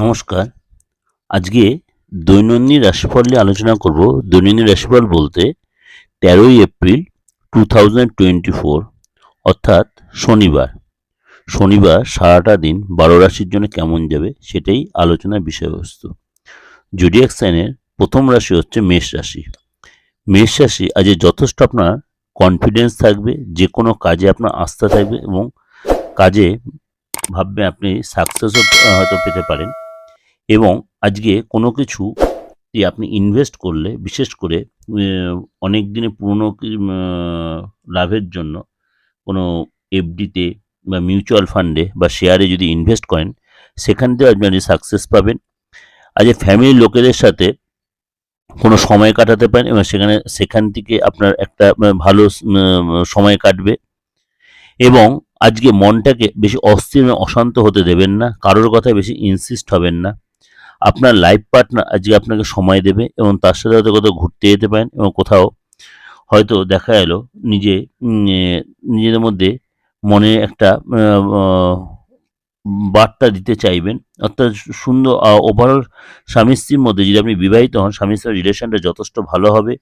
নমস্কার। আজকে দৈনন্দিন রাশিফল নিয়ে আলোচনা করব। দৈনন্দিন রাশিফল বলতে তেরোই April two thousand twenty four, অর্থাৎ শনিবার। শনিবার সারাটা দিন বারো রাশির জন্য কেমন যাবে সেটাই আলোচনার বিষয়বস্তু। জুডিয়াক সাইনের প্রথম রাশি হচ্ছে মেষ রাশি। মেষ রাশি আজ যথেষ্ট আপনার কনফিডেন্স থাকবে, যে কোনো কাজে আপনার আস্থা থাকবে এবং কাজে ভাববে আপনি সাকসেসও হয়তো পেতে পারেন। এবং আজকে কোনো কিছু আপনি ইনভেস্ট করলে, বিশেষ করে অনেক দিনে পুরনো লাভের জন্য কোনো এফডিতে বা মিউচুয়াল ফান্ডে বা শেয়ারে যদি ইনভেস্ট করেন, সেখান থেকে আপনি সাকসেস পাবেন। আজ ফ্যামিলির লোকেদের সাথে কোনো সময় কাটাতে পারেন এবং সেখানে, সেখান থেকে আপনার একটা ভালো সময় কাটবে। এবং আজকে মনটাকে বেশি অস্থির অশান্ত হতে দেবেন না, কারোর কথায় বেশি ইনসিস্ট হবেন না। আপনার লাইফ পার্টনার আজকে আপনাকে সময় দেবে এবং তার সাথে হয়তো কোথাও ঘুরতে যেতে পারেন এবং কোথাও হয়তো দেখা এলো নিজে নিজেদের মধ্যে মনে একটা বার্তা দিতে চাইবেন। অর্থাৎ সুন্দর ওভারঅল স্বামী স্ত্রীর মধ্যে যদি আপনি বিবাহিত হন, স্বামী স্ত্রীর রিলেশনটা যথেষ্ট ভালো হবে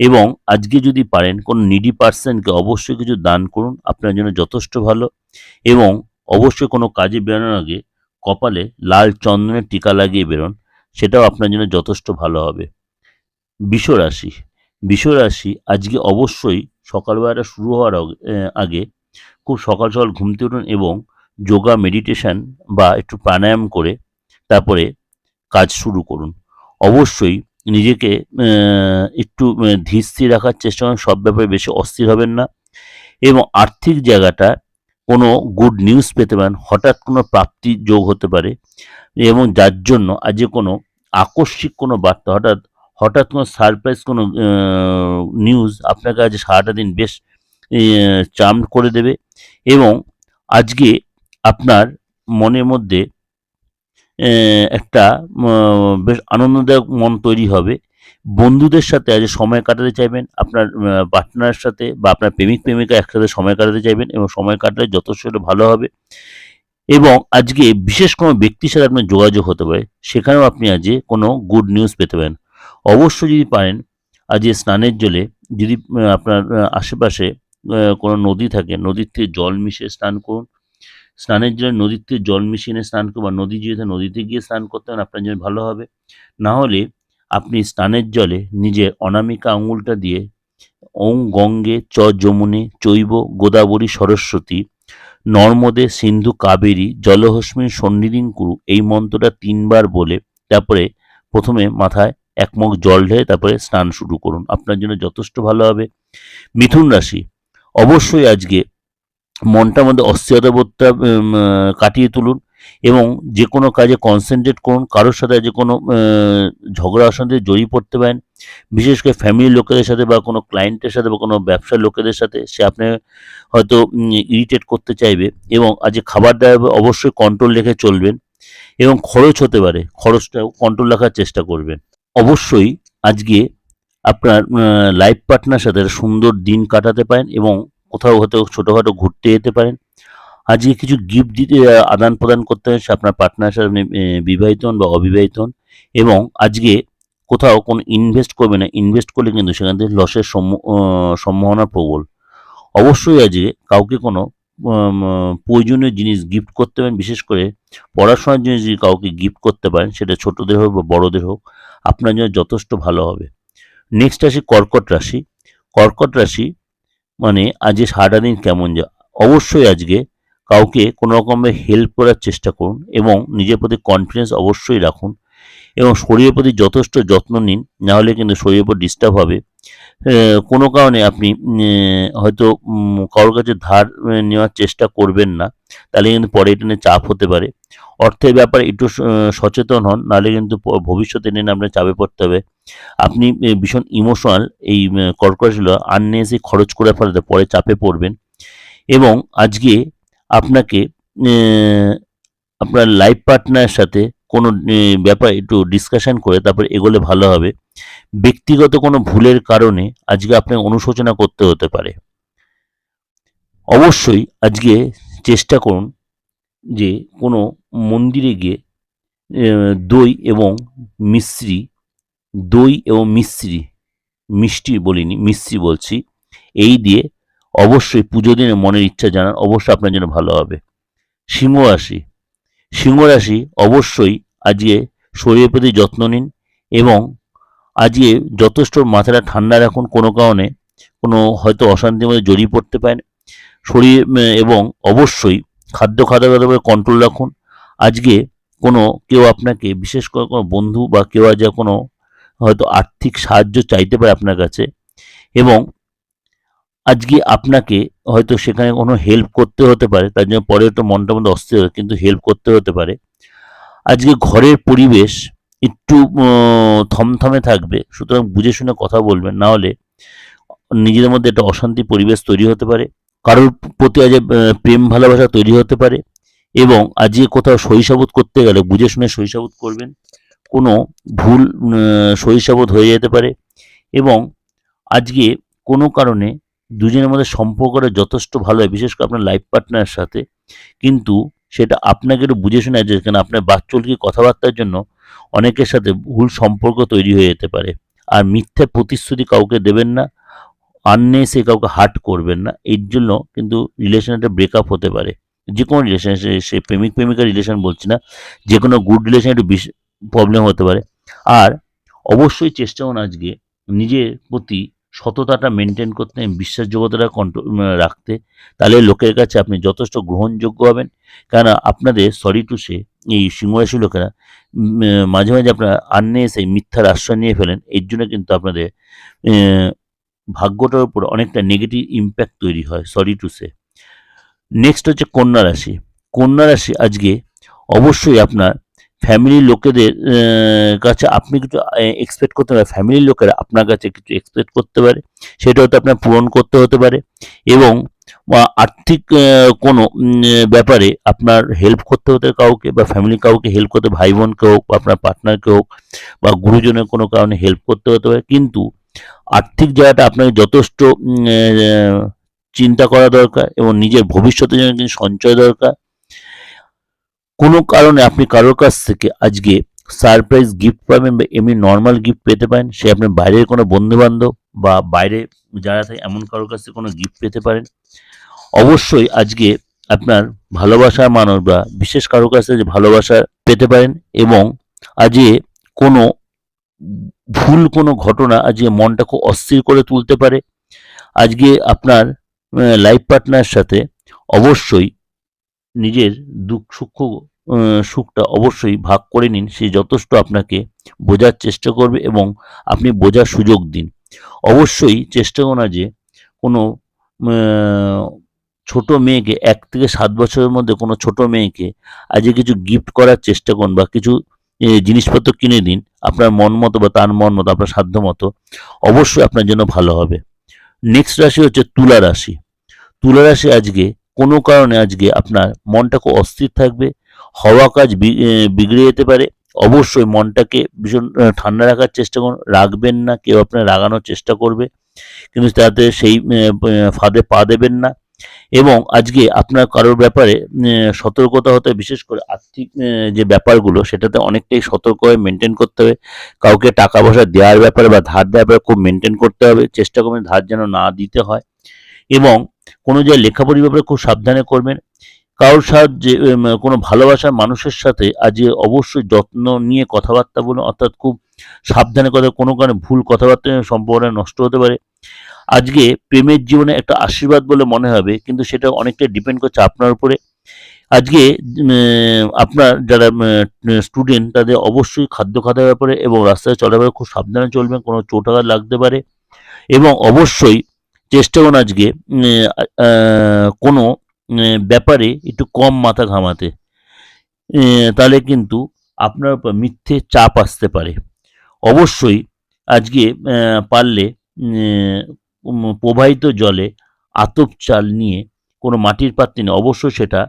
এবং আজকে যদি পারেন, কোন নিডি পার্সনকে অবশ্যই কিছু দান করুন, আপনার জন্য যথেষ্ট ভালো এবং অবশ্যই কোনো কাজে বেরোনোর আগে কপালে লাল চন্দনের টিকা লাগিয়ে বেরোন, সেটাও আপনার জন্য যথেষ্ট ভালো হবে। বিষ রাশি বিষ রাশি আজকে অবশ্যই সকালবেলাটা শুরু হওয়ার আগে- খুব সকাল সকাল ঘুমতে উঠুন এবং যোগা মেডিটেশন বা একটু প্রাণায়াম করে তারপরে কাজ শুরু করুন। অবশ্যই নিজেকে একটু ধীর স্থির রাখার চেষ্টা করুন, সব ব্যাপারে বেশি অস্থির হবেন না এবং আর্থিক জায়গাটা কোনো গুড নিউজ পেতে পারেন, হঠাৎ কোনো প্রাপ্তি যোগ হতে পারে এবং যার জন্য আজকে কোনো আকস্মিক কোনো বার্তা, হঠাৎ হঠাৎ কোনো সারপ্রাইজ কোনো নিউজ আপনাকে আজ সারাটা দিন বেশ চার্ম করে দেবে এবং আজকে আপনার মনের মধ্যে একটা বেশ আনন্দদায়ক মন তৈরি হবে। বন্ধুদের সাথে আজ সময় কাটাতে চাইবেন, আপনার পার্টনারের সাথে বা আপনার প্রেমিক, প্রেমিকা একসাথে সময় কাটাতে চাইবেন এবং সময় কাটালে যথেষ্ট ভালো হবে। এবং আজকে বিশেষ কোনো ব্যক্তির সাথে আপনার যোগাযোগ হতে পারে, সেখানেও আপনি আজকে কোনো গুড নিউজ পেতে পারেন। অবশ্যই যদি পারেন, আজকে স্নানের জলে যদি আপনার আশেপাশে কোনো নদী থাকে, নদীর থেকে জল মিশিয়ে স্নান করুন। স্নানের জলে নদীর থেকে জল মিশিয়ে স্নান করুন বা নদী যদি নদীতে গিয়ে স্নান করতে পারেন, আপনার জন্য ভালো হবে। না হলে আপনি স্নানের জলে নিজের অনামিকা আঙুলটা দিয়ে ওং গঙ্গে চ যমুনে চৈব গোদাবরী সরস্বতী নর্মদে সিন্ধু কাবেরী জলহস্মিন সন্নিধিন কুরু এই মন্ত্রটা তিনবার বলে তারপরে প্রথমে মাথায় এক মগ জল ঢেলে তারপরে স্নান শুরু করুন। আপনার জন্য যথেষ্ট ভালো হবে। মিথুন রাশি, অবশ্যই আজকে মনটার মধ্যে অস্থিরতা বোধটা কাটিয়ে তুলুন। এবং যে কোনো কাজে কনসেন্ট্রেট করুন, কারোর সাথে যে কোনো ঝগড়া অশান্তিতে জড়িয়ে পড়তে পারেন। বিশেষ করে ফ্যামিলির লোকেদের সাথে বা কোনো ক্লায়েন্টের সাথে বা কোনো ব্যবসার লোকেদের সাথে সে আপনি হয়তো ইরিটেট করতে চাইবে এবং আজ খাবার দাবার অবশ্যই কন্ট্রোল রেখে চলবেন এবং খরচ হতে পারে। খরচটাও কন্ট্রোল রাখার চেষ্টা করবেন। অবশ্যই আজকে আপনার লাইফ পার্টনার সাথে সুন্দর দিন কাটাতে পারেন এবং কোথাও হয়তো ছোটোখাটো ঘুরতে যেতে পারেন। আজকে কিছু গিফট দিতে আদান প্রদান করতে হয় আপনার পার্টনারের সাথে বিবাহিত হন বা অবিবাহিত হন, এবং আজকে কোথাও কোনো ইনভেস্ট করবে না। ইনভেস্ট করলে কিন্তু সেখান থেকে লসের সম্ভাবনা প্রবল। অবশ্যই আজকে কাউকে কোনো প্রয়োজনীয় জিনিস গিফট করতে পারেন, বিশেষ করে পড়াশোনার জিনিস যদি কাউকে গিফট করতে পারেন, সেটা ছোটদের হোক বা বড়দের হোক, আপনার জন্য যথেষ্ট ভালো হবে। নেক্সট রাশি কর্কট রাশি। কর্কট রাশি মানে আজকে সারাটা দিন কেমন যা অবশ্যই আজকে কাউকে কোনো রকমের হেল্প করার চেষ্টা করুন এবং নিজের প্রতি কনফিডেন্স অবশ্যই রাখুন এবং শরীরের প্রতি যথেষ্ট যত্ন নিন নাহলে কিন্তু শরীরের উপর ডিস্টার্ব হবে। কোনো কারণে আপনি হয়তো কারোর কাছে ধার নেওয়ার চেষ্টা করবেন না, তাহলে কিন্তু পরে এটা নিয়ে চাপ হতে পারে। অর্থের ব্যাপারে একটু সচেতন হন, নাহলে কিন্তু ভবিষ্যতে নিয়ে আপনার চাপে পড়তে হবে। আপনি ভীষণ ইমোশনাল এই কর্কটগুলো আননেসে খরচ করে ফেলাতে, পরে চাপে পড়বেন। এবং আজকে আপনাকে আপনার লাইফ পার্টনারের সাথে কোনো ব্যাপার একটু ডিসকাশন করে তারপর এগোলে ভালো হবে। ব্যক্তিগত কোনো ভুলের কারণে আজকে আপনাকে অনুশোচনা করতে হতে পারে। অবশ্যই আজকে চেষ্টা করুন যে কোনো মন্দিরে গিয়ে দই এবং মিশ্রি, দই এবং মিশ্রি, মিষ্টি বলিনি, মিশ্রি বলছি, এই দিয়ে অবশ্যই পুজো দিনে মনের ইচ্ছা জানান, অবশ্যই আপনার জন্য ভালো হবে। সিংহ রাশি সিংহ রাশি অবশ্যই আজকে শরীরের প্রতি যত্ন নিন এবং আজকে যথেষ্ট মাথাটা ঠান্ডা রাখুন কোনো কারণে, কোনো হয়তো অশান্তির মধ্যে জড়িয়ে পড়তে পারেন। শরীর এবং অবশ্যই খাদ্য খাদ্য কন্ট্রোল রাখুন। আজকে কোনো কেউ আপনাকে, বিশেষ করে কোনো বন্ধু বা কেউ আজ কোনো হয়তো আর্থিক সাহায্য চাইতে পারে আপনার কাছে এবং আজকে আপনাকে হয়তো সেখানে কোনো হেল্প করতে হতে পারে, তার জন্য পরে একটু মনটা মধ্যে অস্থির হয়, কিন্তু হেল্প করতে হতে পারে। আজকে ঘরের পরিবেশ একটু থমথমে থাকবে, সুতরাং বুঝে শুনে কথা বলবেন, না হলে নিজেদের মধ্যে একটা অশান্তি পরিবেশ তৈরি হতে পারে, কারোর প্রতি আজ প্রেম ভালোবাসা তৈরি হতে পারে, এবং আজকে কোথাও শৈশাবোধ করতে গেলে বুঝে শুনে শৈশাবোধ করবেন, কোনো ভুল শৈশাবোধ হয়ে যেতে পারে, এবং আজকে কোনো কারণে দুজনের মধ্যে সম্পর্কটা যথেষ্ট ভালো হয়, বিশেষ করে আপনার লাইফ পার্টনারের সাথে। কিন্তু সেটা আপনাকে একটু বুঝে শুনে আছে কেন আপনার বাচ্চলকি কথাবার্তার জন্য অনেকের সাথে ভুল সম্পর্ক তৈরি হয়ে যেতে পারে। আর মিথ্যা প্রতিশ্রুতি কাউকে দেবেন না আননে সে কাউকে হার্ট করবেন না। এর জন্য কিন্তু রিলেশনটা ব্রেকআপ হতে পারে। যে কোনো রিলেশন সে প্রেমিক প্রেমিকার রিলেশন বলছি না যে কোনো গুড রিলেশন একটু প্রবলেম হতে পারে। আর অবশ্যই চেষ্টা করুন আজকে নিজের প্রতি সততাটা মেনটেন করতে, বিশ্বাসযোগ্যতাটা কন্ট্রোল রাখতে, তাহলে লোকের কাছে আপনি যথেষ্ট গ্রহণযোগ্য হবেন। কেননা আপনাদের সরি টু সে এই সিংহরাশি লোকেরা মাঝে মাঝে আপনার আন্নে এসে মিথ্যার আশ্রয় নিয়ে ফেলেন, এর জন্য কিন্তু আপনাদের ভাগ্যটার উপর অনেকটা নেগেটিভ ইম্প্যাক্ট তৈরি হয় সরি টু সে নেক্সট হচ্ছে কন্যা রাশি। কন্যা রাশি আজকে অবশ্যই আপনার ফ্যামিলির লোকেদের কাছে আপনি কিছু এক্সপেক্ট করতে পারে ফ্যামিলির লোকেরা আপনার কাছে কিছু এক্সপেক্ট করতে পারে। সেটা হয়তো আপনার পূরণ করতে হতে পারে এবং আর্থিক কোনো ব্যাপারে আপনার হেল্প করতে হতে কাউকে বা ফ্যামিলি কাউকে হেল্প করতে ভাই বোনকে হোক বা আপনার পার্টনারকে হোক বা গুরুজনের কোনো কারণে হেল্প করতে হতে পারে। কিন্তু আর্থিক জায়গাটা আপনাকে যথেষ্ট চিন্তা করা দরকার এবং নিজের ভবিষ্যতের জন্য কিন্তু সঞ্চয় দরকার। কোনো কারণে আপনি কারোর কাছ থেকে আজকে সারপ্রাইজ গিফট পাবেন বা এমনি নর্মাল গিফট পেতে পারেন, সে আপনার বাইরের কোনো বন্ধু বান্ধব বা বাইরে যারা থাকে এমন কারোর কাছ থেকে কোনো গিফট পেতে পারেন। অবশ্যই আজকে আপনার ভালোবাসার মানুষ বা বিশেষ কারোর কাছ থেকে ভালোবাসা পেতে পারেন এবং আজকে কোনো ভুল কোনো ঘটনা আজকে মনটা খুব অস্থির করে তুলতে পারে। আজকে আপনার লাইফ পার্টনারের সাথে অবশ্যই নিজের দুঃখ সুখ সুখটা অবশ্যই ভাগ করে নিন। সে যথেষ্ট আপনাকে বোঝার চেষ্টা করবে এবং আপনি বোঝার সুযোগ দিন। অবশ্যই চেষ্টা করুন যে কোনো ছোট মেয়েকে, এক থেকে সাত বছরের মধ্যে কোনো ছোট মেয়েকে আজকে কিছু গিফট করার চেষ্টা করুন বা কিছু জিনিসপত্র কিনে দিন। আপনার মন মতো বা তার মন মতো, আপনার সাধ্য মতো, অবশ্যই আপনার জন্য ভালো হবে। নেক্সট রাশি হচ্ছে তুলা রাশি। তুলা রাশি আজকে কোনো কারণে আজকে আপনার মনটা খুব অস্থির থাকবে, হওয়া কাজ বিগড়ে যেতে পারে, অবশ্যই মনটাকে ভীষণ ঠান্ডা রাখার চেষ্টা করুন, রাখবেন না, কেউ আপনার রাগানোর চেষ্টা করবে, কিন্তু তাতে সেই ফাঁদে পা দেবেন না, এবং আজকে আপনার কারোর ব্যাপারে সতর্কতা হতে বিশেষ করে আর্থিক যে ব্যাপারগুলো, সেটাতে অনেকটাই সতর্ক হয়ে মেনটেন করতে হবে, কাউকে টাকা পয়সা দেওয়ার ব্যাপারে বা ধার দেওয়ার ব্যাপারে খুব মেনটেন করতে হবে, চেষ্টা করবেন ধার যেন না দিতে হয়, এবং কোনো জায়গায় লেখাপড়ির ব্যাপারে খুব সাবধানে করবেন। কারোর সাহায্যে কোনো ভালোবাসার মানুষের সাথে আজকে অবশ্যই যত্ন নিয়ে কথাবার্তা বলুন, অর্থাৎ খুব সাবধানে কথা, কোনো কারণে ভুল কথাবার্তা সম্পর্কটা নষ্ট হতে পারে। আজকে প্রেমের জীবনে একটা আশীর্বাদ বলে মনে হবে, কিন্তু সেটা অনেকটা ডিপেন্ড করছে আপনার উপরে। আজকে আপনার যারা স্টুডেন্ট তাদের অবশ্যই খাদ্য খাওয়ার ব্যাপারে এবং রাস্তায় চলার ব্যাপারে খুব সাবধানে চলবেন, কোনো চোটাঘাত লাগতে পারে। এবং অবশ্যই চেষ্টা করুন আজকে কোনো ব্যাপারে একটু কম মাথা ঘামাতে। তাহলে কিন্তু আপনার উপর মিথ্যে চাপ আসতে পারে। অবশ্যই আজকে পারলে প্রবাহিত জলে আতপ চাল নিয়ে কোনো মাটির পাত্রে নিয়ে অবশ্যই সেটা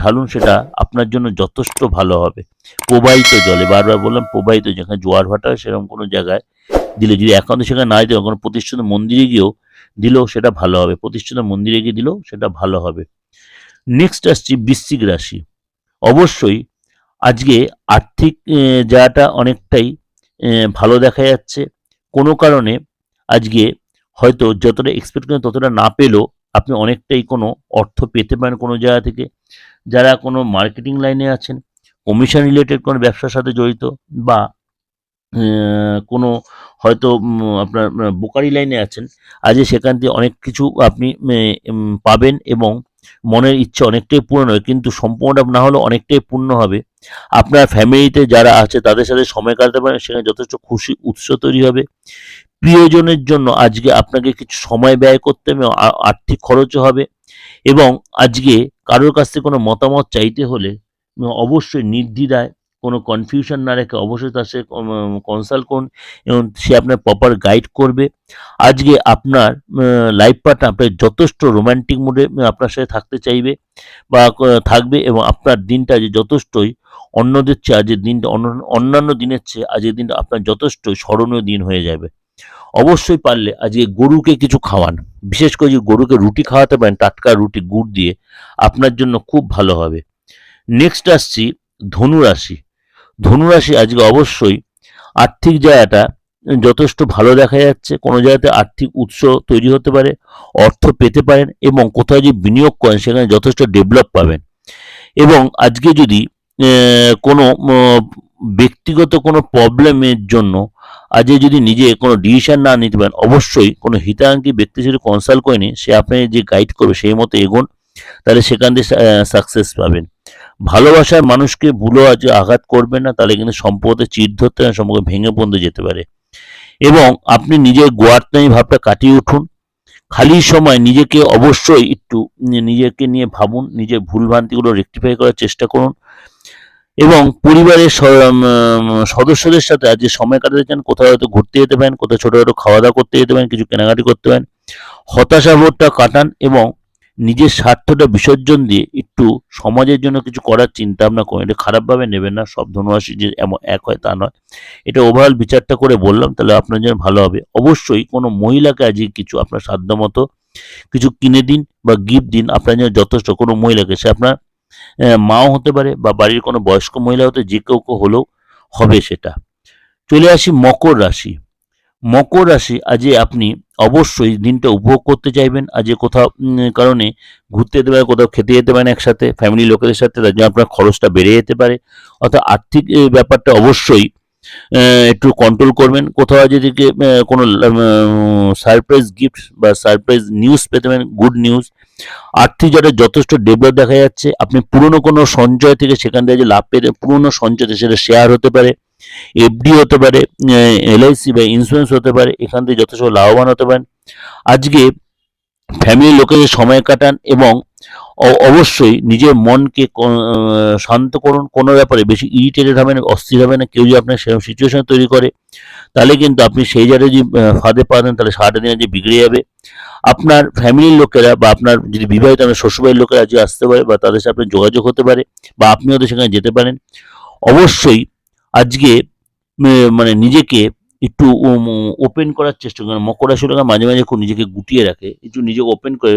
ঢালুন, সেটা আপনার জন্য যথেষ্ট ভালো হবে। প্রবাহিত জলে, বারবার বললাম প্রবাহিত, যেখানে জোয়ার ভাটা সেরকম কোনো জায়গায় দিলে যদি একান্ত সেখানে নাই দেওয়া কোনো প্রতিষ্ঠিত মন্দিরে গিয়েও দিলেও সেটা ভালো হবে। প্রতিষ্ঠিত মন্দিরে গিয়ে দিলেও সেটা ভালো হবে। নেক্সট আসছি বৃশ্চিক রাশি। অবশ্যই আজকে আর্থিক জায়গাটা অনেকটাই ভালো দেখা যাচ্ছে। কোনো কারণে আজকে হয়তো যতটা এক্সপেক্ট করেন ততটা না পেলেও আপনি অনেকটাই কোনো অর্থ পেতে পারেন কোনো জায়গা থেকে। যারা কোনো মার্কেটিং লাইনে আছেন কমিশন রিলেটেড কোনো ব্যবসার সাথে জড়িত বা কোনো হয়তো আপনার বোকারি লাইনে আছেন আজকে সেখান থেকে অনেক কিছু আপনি পাবেন এবং মনের ইচ্ছে অনেকটাই পূর্ণ হবে, কিন্তু সম্পূর্ণটা না হলেও অনেকটাই পূর্ণ হবে। আপনার ফ্যামিলিতে যারা আছে, তাদের সাথে সময় কাটাতে পারেন, সেখানে যথেষ্ট খুশি উৎস তৈরি হবে। প্রিয়জনের জন্য আজকে আপনাকে কিছু সময় ব্যয় করতে হবে আর্থিক খরচও হবে এবং আজকে কারোর কাছ থেকে কোনো মতামত চাইতে হলে অবশ্যই নির্দ্বিধায় কোনো কনফিউশন না রেখে অবশ্যই তার সাথে কনসাল্ট করুন এবং সে আপনার প্রপার গাইড করবে। আজকে আপনার লাইফ পার্টনার আপনার যথেষ্ট রোমান্টিক মুডে আপনার সাথে থাকতে চাইবে বা থাকবে এবং আপনার দিনটা যে যথেষ্টই অন্যদের চেয়ে আজকের দিনটা, অন্য- অন্যান্য দিনের চেয়ে আজকের দিনটা আপনার যথেষ্ট স্মরণীয় দিন হয়ে যাবে। অবশ্যই পারলে আজকে গরুকে কিছু খাওয়ান। বিশেষ করে গরুকে রুটি খাওয়াতে পারেন, টাটকা রুটি, গুড় দিয়ে, আপনার জন্য খুব ভালো হবে। নেক্সট আসছি, ধনুরাশি। ধনুরাশি আজকে অবশ্যই আর্থিক জায়গাটা যথেষ্ট ভালো দেখা যাচ্ছে। কোনো জায়গাতে আর্থিক উৎস তৈরি হতে পারে, অর্থ পেতে পারেন এবং কোথাও যদি বিনিয়োগ করেন সেখানে যথেষ্ট ডেভেলপ পাবেন। এবং আজকে যদি কোনো ব্যক্তিগত কোনো প্রবলেমের জন্য আজকে যদি নিজে কোনো ডিসিশন না নিতে পারেন, অবশ্যই কোনো হিতাকাঙ্ক্ষী ব্যক্তি সাথে কনসাল্ট করে নিন, সে আপনাকে যে গাইড করবে সেই মতো এগোন। তাহলে সেখান থেকে সাকসেস পাবেন। ভালোবাসার মানুষকে ভুলো আজ আঘাত করবেন না, তাহলে কিন্তু সম্পদে চিট ধরতে সম্পর্ক ভেঙে পড়তে যেতে পারে। এবং আপনি নিজের গোয়ার্তামি ভাবটা কাটিয়ে উঠুন। খালি সময় নিজেকে অবশ্যই একটু নিজেকে নিয়ে ভাবুন, নিজের ভুলভ্রান্তিগুলো রেকটিফাই করার চেষ্টা করুন। এবং পরিবারের সদস্যদের সাথে আজকে সময় কাটাতে চান, কোথাও হয়তো ঘুরতে যেতে পারেন, কোথাও ছোটোখাটো খাওয়া দাওয়া করতে যেতে পারেন, কিছু কেনাকাটি করতে পারেন হতাশা হতাশাবোধটা কাটান এবং নিজের স্বার্থটা বিসর্জন দিয়ে একটু সমাজের জন্য কিছু করার চিন্তা ভাবনা করুন এটা খারাপভাবে নেবেন না, সব ধনুরাশি যে এমন এক হয় তা নয়। এটা ওভারঅল বিচারটা করে বললাম, তাহলে আপনার জন্য ভালো হবে। অবশ্যই কোনো মহিলাকে আজকে কিছু আপনার সাধ্য মতো কিছু কিনে দিন বা গিফট দিন, আপনার জন্য যথেষ্ট কোনো মহিলাকে, সে আপনার মাও হতে পারে বা বাড়ির কোনো বয়স্ক মহিলা হতে, যে কেউ কেউ হলেও হবে সেটা। চলে আসি মকর রাশি। মকর রাশি আজকে আপনি অবশ্যই দিনটা উপভোগ করতে চাইবেন আজকে কোথাও উম, কারণে ঘুরতে যেতে পারে কোথাও খেতে যেতে পারেন একসাথে ফ্যামিলি লোকেদের সাথে তার জন্য আপনার খরচটা বেড়ে যেতে পারে। অর্থাৎ আর্থিক ব্যাপারটা অবশ্যই একটু কন্ট্রোল করবেন। কোথাও যেদিকে কোনো সারপ্রাইজ গিফট বা সারপ্রাইজ নিউজ পেতে পারেন গুড নিউজ আর্থিক যারা যথেষ্ট ডেভেলপ দেখা যাচ্ছে আপনি পুরনো কোনো সঞ্চয় থেকে সেখান থেকে যে লাভ পেতে পুরনো সঞ্চয় সেটা শেয়ার হতে পারে। এফডি হতে পারে এলআইসি বা ইন্স্যুরেন্স হতে পারে, এখান থেকে যথেষ্ট লাভবান হতে পারেন। আজকে ফ্যামিলির লোকেদের সময় কাটান এবং অবশ্যই নিজের মনকে শান্ত করুন। কোনো ব্যাপারে বেশি ইরিটেটেড হবেন, অস্থির হবে না। কেউ যদি আপনার সেরকম সিচুয়েশন তৈরি করে, তাহলে কিন্তু আপনি সেই জায়গায় যদি ফাঁদে পা দেন, তাহলে সারাটা দিনে যে বিগড়ে যাবে। আপনার ফ্যামিলির লোকেরা বা আপনার যদি বিবাহিত আপনার শ্বশুরবাড়ির লোকেরা আজকে আসতে পারে বা তাদের সাথে আপনার যোগাযোগ হতে পারে বা আপনি হয়তো সেখানে যেতে পারেন, অবশ্যই আজকে মানে নিজেকে একটু ওপেন করার চেষ্টা করেন। মকর রাশি লোকেরা মাঝে মাঝে খুব নিজেকে গুটিয়ে রাখে। একটু নিজেকে ওপেন করে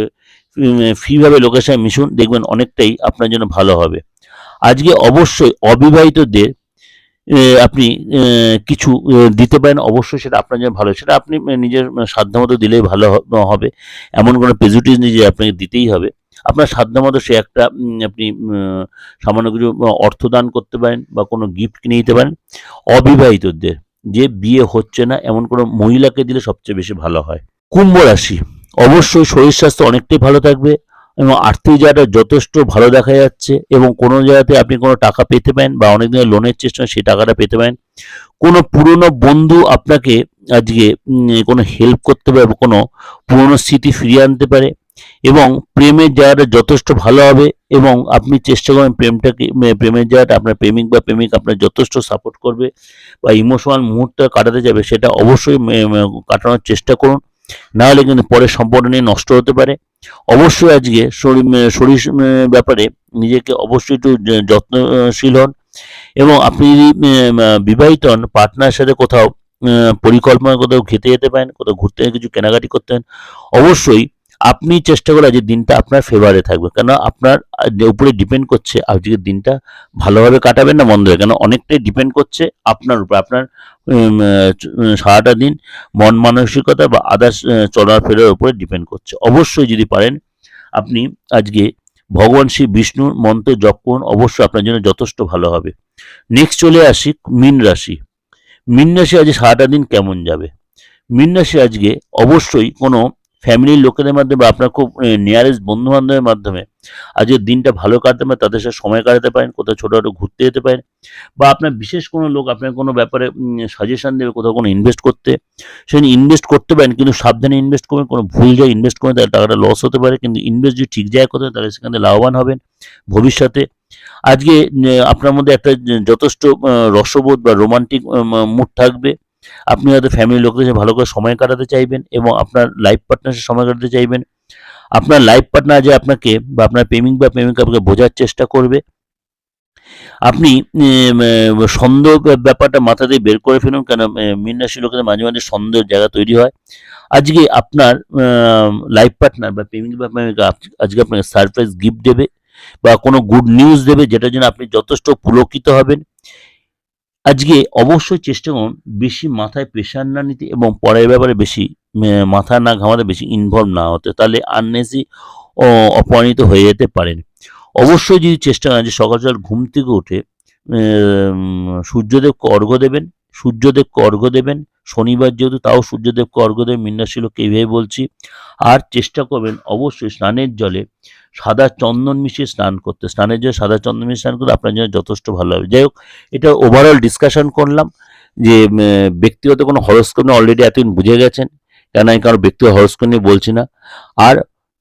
ফ্রিভাবে লোকের সাথে মিশুন, দেখবেন অনেকটাই আপনার জন্য ভালো হবে। আজকে অবশ্যই অবিবাহিতদের আপনি কিছু দিতে পারেন। অবশ্যই সেটা আপনার জন্য ভালো। সেটা আপনি নিজের সাধ্যমতো দিলেই ভালো হবে। এমন কোনো প্রেজুটিস নিজে আপনাকে দিতেই হবে। আপনার সাধ্যমতো সে একটা আপনি সামান্য কিছু অর্থ দান করতে পারেন বা কোনো গিফট কিনে দিতে পারেন। অবিবাহিতদের যে বিয়ে হচ্ছে না, এমন কোনো মহিলাকে দিলে সবচেয়ে বেশি ভালো হয়। কুম্ভ রাশি, অবশ্যই শরীর স্বাস্থ্য অনেকটাই ভালো থাকবে এবং আর্থিক জায়গাটা যথেষ্ট ভালো দেখা যাচ্ছে এবং কোনো জায়গাতে আপনি কোনো টাকা পেতে পারেন বা অনেক দিনের লোনের চেষ্টা সেই টাকাটা পেতে পারেন। কোনো পুরনো বন্ধু আপনাকে আজকে কোনো হেল্প করতে পারে কোনো পুরনো স্মৃতি ফিরিয়ে আনতে পারে। এবং প্রেমের জায়গাটা যথেষ্ট ভালো হবে এবং আপনি চেষ্টা করেন প্রেমটাকে প্রেমের জায়গাটা আপনার প্রেমিক বা প্রেমিক আপনার যথেষ্ট সাপোর্ট করবে বা ইমোশনাল মুহূর্ত কাটাতে যাবে সেটা অবশ্যই কাটানোর চেষ্টা করুন। না হলে কিন্তু পরে সম্পর্ক নিয়ে নষ্ট হতে পারে। অবশ্যই আজকে শরীর শরীর ব্যাপারে নিজেকে অবশ্যই একটু যত্নশীল হন এবং আপনি যদি বিবাহিত হন পার্টনারের সাথে কোথাও পরিকল্পনা কোথাও খেতে যেতে পারেন, কোথাও ঘুরতে কিছু কেনাকাটি করতে পারেন, অবশ্যই আপনি চেষ্টা করে যে দিনটা আপনার ফেভারে থাকবে। কেন? আপনার উপরে ডিপেন্ড করছে আজকের দিনটা ভালোভাবে কাটাবেন না মন্দ কেন? অনেকটাই ডিপেন্ড করছে আপনার উপর। আপনার সারাটা দিন মন মানসিকতা বা আদার্স চলাফেরার উপরে ডিপেন্ড করছে। অবশ্যই যদি পারেন, আপনি আজকে ভগবান শ্রী বিষ্ণুর মন্ত্র জপ করুন, অবশ্যই আপনার জন্য যথেষ্ট ভালো হবে। নেক্সট চলে আসি মীন রাশি। মীন রাশি আজকে সারাটা দিন কেমন যাবে? মীন রাশি আজকে অবশ্যই কোনো ফ্যামিলির লোকেদের মাধ্যমে বা আপনার খুব নিয়ারেস্ট বন্ধু বান্ধবের মাধ্যমে আজকের দিনটা ভালো কাটতে পারেন, তাদের সাথে সময় কাটাতে পারেন, কোথাও ছোটোখাটো ঘুরতে যেতে পারেন বা আপনার বিশেষ কোনো লোক আপনার কোনো ব্যাপারে সাজেশন দেবে কোথাও কোনো ইনভেস্ট করতে সেখানে ইনভেস্ট করতে পারেন কিন্তু সাবধানে ইনভেস্ট করবেন, কোনো ভুল জায়গায় ইনভেস্ট করবেন, তাহলে টাকাটা লস হতে পারে কিন্তু ইনভেস্ট যদি ঠিক জায়গায় করতে তাহলে সেখানে লাভবান হবেন ভবিষ্যতে। আজকে আপনার মধ্যে একটা যথেষ্ট রসবোধ বা রোমান্টিক মুড থাকবে। আপনি হয়তো ফ্যামিলির লোকদের সাথে ভালো করে সময় কাটাতে চাইবেন এবং আপনার লাইফ পার্টনারের সাথে সময় কাটাতে চাইবেন। আপনার লাইফ পার্টনার যে আপনাকে বা আপনার প্রেমিক বা প্রেমিকা আপনাকে বোঝার চেষ্টা করবে। আপনি সন্দেহ ব্যাপারটা মাথা দিয়ে বের করে ফেলুন কেন মীন রাশির লোকেদের মাঝে মাঝে সন্দেহের জায়গা তৈরি হয়। আজকে আপনার লাইফ পার্টনার বা প্রেমিক বা প্রেমিকা আজকে আপনাকে সারপ্রাইজ গিফট দেবে বা কোনো গুড নিউজ দেবে যেটার জন্য আপনি যথেষ্ট পুলকিত হবেন। আজকে অবশ্যই চেষ্টা করুন বেশি মাথায় প্রেশার না নিতে এবং পরের ব্যাপারে বেশি মাথা না ঘামাতে বেশি ইনভলভ না হতে, তাহলে আননেসি অপমানিত হয়ে যেতে পারেন। অবশ্যই যদি চেষ্টা করেন যে সকাল সকাল ঘুম থেকে উঠে সূর্যদেবকে অর্ঘ্য দেবেন সূর্যদেবকে অর্ঘ্য দেবেন, শনিবার যেহেতু তাও সূর্যদেবকে অর্ঘ্য দেবেন মিন্নাশীলকে এইভাবে বলছি। আর চেষ্টা করবেন অবশ্যই স্নানের জলে সাদা চন্দন মিশিয়ে স্নান করতে। স্নানের জলে সাদা চন্দন মিশিয়ে স্নান করতে আপনার জন্য যথেষ্ট ভালো হবে। যাই হোক, এটা ওভারঅল ডিসকাশন করলাম যে ব্যক্তিগত কোনো হরস্কোপ নিয়ে অলরেডি এতদিন বুঝে গেছেন। কেন আমি কারও ব্যক্তিগত হরস্কোপ নিয়ে বলছি না। আর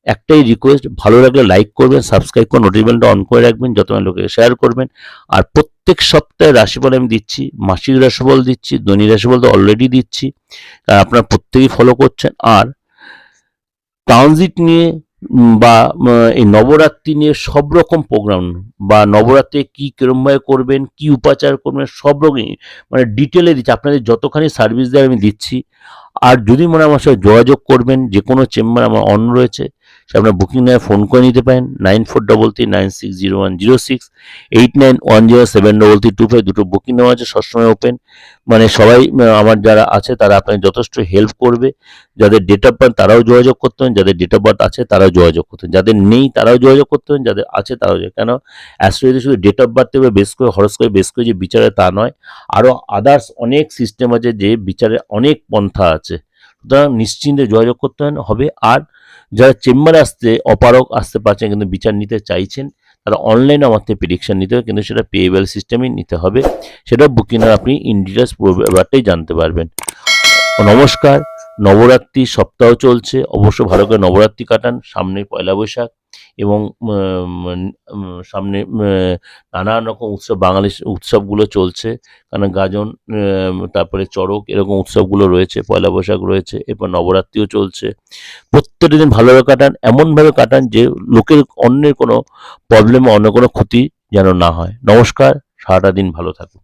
একটাই রিকোয়েস্ট ভালো লাগলে লাইক করবেন সাবস্ক্রাইব করে নোটিফিকেশনটা অন করে রাখবেন, যত লোকে শেয়ার করবেন। আর প্রত্যেক সপ্তাহে রাশিফল আমি দিচ্ছি, মাসিক রাশিফল দিচ্ছি, দৈনিক রাশিফল তো অলরেডি দিচ্ছি আর আপনারা প্রত্যেকেই ফলো করছেন। আর ট্রানজিট নিয়ে বা এই নবরাত্রি নিয়ে সব রকম প্রোগ্রাম বা নবরাত্রে কি কিরমভাবে করবেন, কি উপাচার করবেন, সব রকমই মানে ডিটেলে দিচ্ছি। আপনাদের যতখানি সার্ভিস দেয় আমি দিচ্ছি। আর যদি মনে আমার সাথে যোগাযোগ করবেন যে কোনো চেম্বার আমার অন রয়েছে সে আপনার বুকিং নেয় ফোন করে নিতে পারেন nine four double three nine six zero one zero six eight nine one zero seven double three two five দুটো বুকিং নেওয়া আছে, সবসময় ওপেন মানে সবাই আমার যারা আছে, তারা আপনাকে যথেষ্ট হেল্প করবে। যাদের ডেট অফ বার্থ তারাও যোগাযোগ করতে পারেন। যাদের ডেট অফ বার্থ আছে, তারাও যোগাযোগ করতে পারেন। যাদের নেই, তারাও যোগাযোগ করতে পারেন। যাদের আছে, তারাও কেন? অ্যাস্ট্রোলজি শুধু ডেট অফ বার্থ থেকে বেস করে হরস করে বেস করে যে বিচারে, তা নয়। আরও আদার্স অনেক সিস্টেম আছে, যে বিচারে অনেক পন্থা আছে। সুতরাং নিশ্চিন্তে যোগাযোগ করতে হবে। আর যারা চেম্বারে আসতে অপারক আসতে পারছেন কিন্তু বিচার নিতে চাইছেন, তারা অনলাইনে আমার থেকে প্রিডিকশান নিতে হবে, কিন্তু সেটা পেয়েবল সিস্টেমেই নিতে হবে। সেটা বুকিংয়ের আপনি ইন ডিটেলস পুরো ব্যাপারটাই জানতে পারবেন। নমস্কার, নবরাত্রি সপ্তাহ চলছে। অবশ্য ভালো করে নবরাত্রি কাটান, সামনে পয়লা বৈশাখ। এবং সামনে নানান রকম উৎসব, বাঙালি উৎসবগুলো চলছে। কারণ গাজন তারপরে চড়ক এরকম উৎসবগুলো রয়েছে, পয়লা বৈশাখ রয়েছে, এরপর নবরাত্রিও চলছে। প্রত্যেকটা দিন ভালোভাবে কাটান, এমনভাবে কাটান যে লোকের অন্যের কোনো প্রবলেম অন্য কোনো ক্ষতি যেন না হয়। নমস্কার, সারাটা দিন ভালো থাকুন।